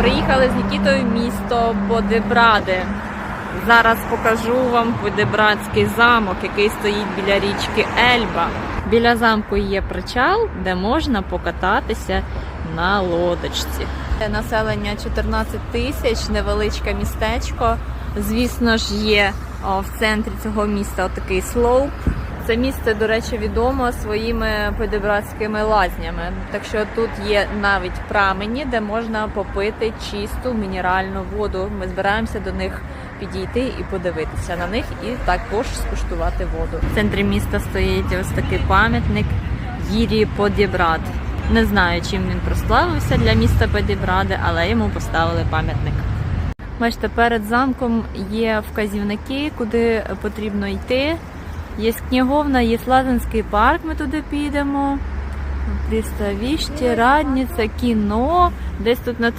Приїхали з Нікітою в місто Подебради. Зараз покажу вам Подебрадський замок, який стоїть біля річки Ельба. Біля замку є причал, де можна покататися на лодочці. Населення 14 тисяч, невеличке містечко. Звісно ж, є в центрі цього міста такий слоуп. Це місце, до речі, відомо своїми подебратськими лазнями. Так що тут є навіть прамені, де можна попити чисту мінеральну воду. Ми збираємося до них підійти і подивитися на них, і також скуштувати воду. В центрі міста стоїть ось такий пам'ятник Гірі Подібрад. Не знаю, чим він прославився для міста Подібради, але йому поставили пам'ятник. Бачите, перед замком є вказівники, куди потрібно йти. Є книговна, є Слазинський парк, ми туди підемо. Приставіще, радниця, кіно. Десь тут на території